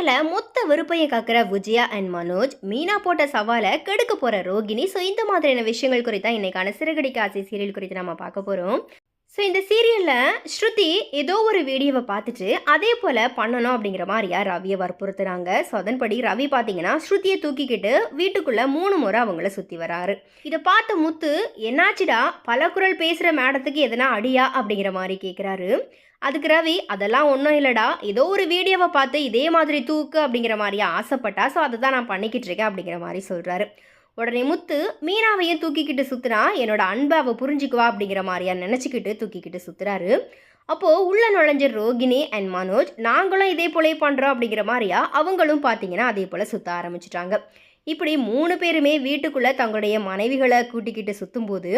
மேல மொத்த வெறுப்பையும் காக்கிற விஜயா அண்ட் மனோஜ் மீனா போட்ட சவாலை கெடுக்க போற ரோகிணி. ஸோ இந்த மாதிரியான விஷயங்கள் குறித்தா இன்னைக்கான சிறுகடி காசி சீரியல் குறித்து நம்ம பார்க்க போறோம். ஸோ இந்த சீரியலில் ஸ்ருதி ஏதோ ஒரு வீடியோவை பார்த்துட்டு அதே போல் பண்ணணும் அப்படிங்கிற மாதிரியா ரவியை வற்புறுத்துறாங்க. ஸோ அதன்படி ரவி பார்த்தீங்கன்னா ஸ்ருதியை தூக்கிக்கிட்டு வீட்டுக்குள்ளே மூணு முறை அவங்கள சுற்றி வராரு. இதை பார்த்த முத்து என்னாச்சுடா? பல குரல் பேசுகிற மேடத்துக்கு எதனா அடியா? அப்படிங்கிற மாதிரி கேட்குறாரு அதுக்கு ரவி அதெல்லாம் ஒன்றும் இல்லைடா. ஏதோ ஒரு வீடியோவை பார்த்து இதே மாதிரி தூக்கு அப்படிங்கிற மாதிரியா ஆசைப்பட்டா ஸோ அதை தான் நான் பண்ணிக்கிட்டு இருக்கேன் அப்படிங்கிற மாதிரி சொல்கிறாரு உடனே முத்து மீனாவையும் தூக்கிக்கிட்டு சுற்றுனா என்னோட அன்பை அவள் புரிஞ்சுக்குவா அப்படிங்கிற மாதிரியா நினச்சிக்கிட்டு தூக்கிக்கிட்டு சுத்துறாரு. அப்போது உள்ள நுழைஞ்ச ரோகிணி அண்ட் மனோஜ் நாங்களும் இதே போலே பண்ணுறோம் அப்படிங்கிற மாதிரியா அவங்களும் பார்த்தீங்கன்னா அதே போல் சுற்ற ஆரம்பிச்சிட்டாங்க. இப்படி மூணு பேருமே வீட்டுக்குள்ளே தங்களுடைய மனைவிகளை கூட்டிக்கிட்டு சுற்றும்போது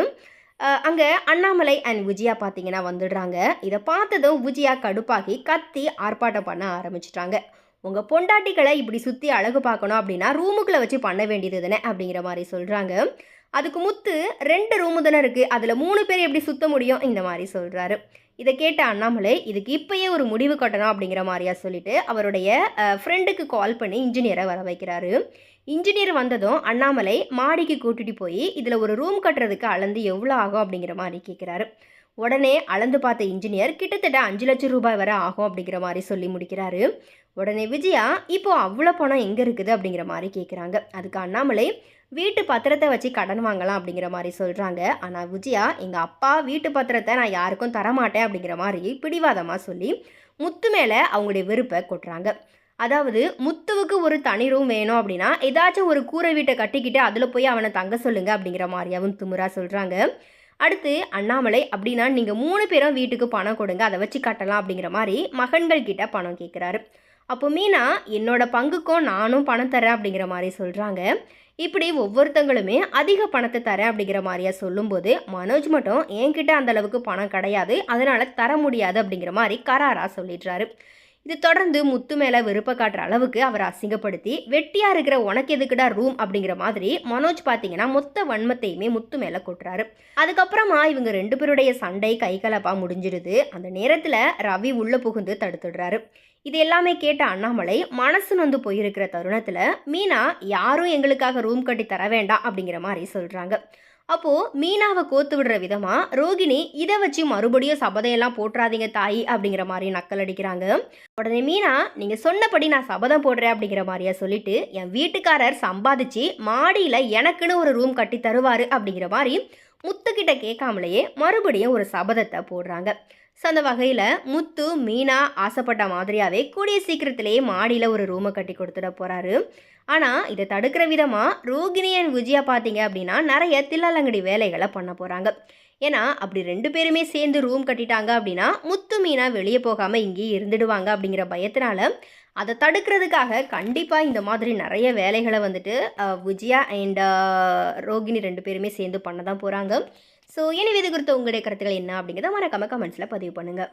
அங்கே அண்ணாமலை அண்ட் விஜயா பார்த்தீங்கன்னா வந்துடுறாங்க. இதை பார்த்ததும் விஜயா கடுப்பாகி கத்தி ஆர்ப்பாட்டம் பண்ண ஆரம்பிச்சிட்டாங்க. உங்கள் பொண்டாட்டிகளை இப்படி சுற்றி அழகு பார்க்கணும் அப்படின்னா ரூமுக்குள்ளே வச்சு பண்ண வேண்டியது தானே அப்படிங்கிற மாதிரி சொல்கிறாங்க அதுக்கு முத்து ரெண்டு ரூமு தானே இருக்குது அதில் மூணு பேர் எப்படி சுத்த முடியும்? இந்த மாதிரி சொல்கிறாரு இதை கேட்ட அண்ணாமலை இதுக்கு இப்பயே ஒரு முடிவு கட்டணும் அப்படிங்கிற மாதிரியா சொல்லிட்டு அவருடைய ஃப்ரெண்டுக்கு கால் பண்ணி இன்ஜினியரை வர வைக்கிறாரு. இன்ஜினியர் வந்ததும் அண்ணாமலை மாடிக்கு கூட்டிகிட்டு போய் இதில் ஒரு ரூம் கட்டுறதுக்கு அளந்து எவ்வளோ ஆகும் அப்படிங்கிற மாதிரி கேட்குறாரு உடனே அளந்து பார்த்த இன்ஜினியர் கிட்டத்தட்ட அஞ்சு லட்சம் ரூபாய் வரை ஆகும் அப்படிங்கிற மாதிரி சொல்லி முடிக்கிறாரு. உடனே விஜயா இப்போ அவ்வளோ பணம் எங்கே இருக்குது? அப்படிங்கிற மாதிரி கேட்குறாங்க அதுக்கு அண்ணாமலை வீட்டு பத்திரத்தை வச்சு கடன் வாங்கலாம் அப்படிங்கிற மாதிரி சொல்கிறாங்க ஆனால் விஜயா எங்கள் அப்பா வீட்டு பத்திரத்தை நான் யாருக்கும் தரமாட்டேன் அப்படிங்கிற மாதிரி பிடிவாதமாக சொல்லி முத்து மேலே அவங்களுடைய வெறுப்பை கொட்டுறாங்க. அதாவது முத்துவுக்கு ஒரு தனி ரூம் வேணும் அப்படின்னா ஏதாச்சும் ஒரு கூரை வீட்டை கட்டிக்கிட்டு அதில் போய் அவனை தங்க சொல்லுங்க அப்படிங்கிற மாதிரியாவும் துமுறா சொல்கிறாங்க அடுத்து அண்ணாமலை அப்படின்னா நீங்கள் மூணு பேரும் வீட்டுக்கு பணம் கொடுங்க அதை வச்சு கட்டலாம் அப்படிங்கிற மாதிரி மகன்கள் கிட்ட பணம் கேட்குறாரு அப்போ மீனா என்னோட பங்குக்கும் நானும் பணம் தரேன் அப்படிங்கிற மாதிரி சொல்கிறாங்க இப்படி ஒவ்வொருத்தங்களுமே அதிக பணத்தை தரேன் அப்படிங்கிற மாதிரியா சொல்லும்போது மனோஜ் மட்டும் என்கிட்ட அந்த அளவுக்கு பணம் கிடையாது அதனால் தர முடியாது அப்படிங்கிற மாதிரி கராராக சொல்லிடுறாரு. இது தொடர்ந்து முத்து மேலே விருப்ப காட்டுற அளவுக்கு அவரை அசிங்கப்படுத்தி வெட்டியாக இருக்கிற உனக்கு எதுக்குடா ரூம் அப்படிங்கிற மாதிரி மனோஜ் பார்த்தீங்கன்னா மொத்த வன்மத்தையுமே முத்து மேலே கொட்டுறாரு. அதுக்கப்புறமா இவங்க ரெண்டு பேருடைய சண்டை கை கலப்பாக முடிஞ்சிடுது. அந்த நேரத்தில் ரவி உள்ளே புகுந்து தடுத்துடுறாரு. இது எல்லாமே கேட்ட அண்ணாமலை மனசு நொந்து போயிருக்கிற தருணத்தில் மீனா யாரும் எங்களுக்காக ரூம் கட்டி தர வேண்டாம் அப்படிங்கிற மாதிரி சொல்கிறாங்க அப்போது மீனாவை கோத்து விடுற விதமாக ரோகிணி இதை வச்சு மறுபடியும் சபதையெல்லாம் போட்டுறாதீங்க தாய் அப்படிங்கிற மாதிரி நக்கல் அடிக்கிறாங்க. உடனே மீனா நீங்கள் சொன்னபடி நான் சபதம் போடுறேன் அப்படிங்கிற மாதிரியா சொல்லிட்டு என் வீட்டுக்காரர் சம்பாதிச்சு மாடியில் எனக்குன்னு ஒரு ரூம் கட்டி தருவார் அப்படிங்கிற மாதிரி முத்துக்கிட்ட கேட்காமலேயே மறுபடியும் ஒரு சபதத்தை போடுறாங்க. ஸோ அந்த வகையில் முத்து மீனா ஆசைப்பட்ட மாதிரியாகவே கூடிய சீக்கிரத்திலேயே மாடியில் ஒரு ரூமை கட்டி கொடுத்துட போகிறாரு ஆனால் இதை தடுக்கிற விதமாக ரோகிணி அண்ட் விஜயா பார்த்தீங்க அப்படின்னா நிறைய தில்லாலங்கடி வேலைகளை பண்ண போகிறாங்க ஏன்னா அப்படி ரெண்டு பேருமே சேர்ந்து ரூம் கட்டிட்டாங்க அப்படின்னா முத்து மீனா வெளியே போகாமல் இங்கேயே இருந்துடுவாங்க அப்படிங்கிற பயத்தினால அதை தடுக்கிறதுக்காக கண்டிப்பாக இந்த மாதிரி நிறைய வேலைகளை வந்துட்டு விஜயா அண்ட் ரோகிணி ரெண்டு பேருமே சேர்ந்து பண்ண தான் போகிறாங்க ஸோ எனவே இது குறித்த உங்களுடைய கருத்துக்கள் என்ன அப்படிங்கிறத மறக்காம கமெண்ட்ஸில் பதிவு பண்ணுங்கள்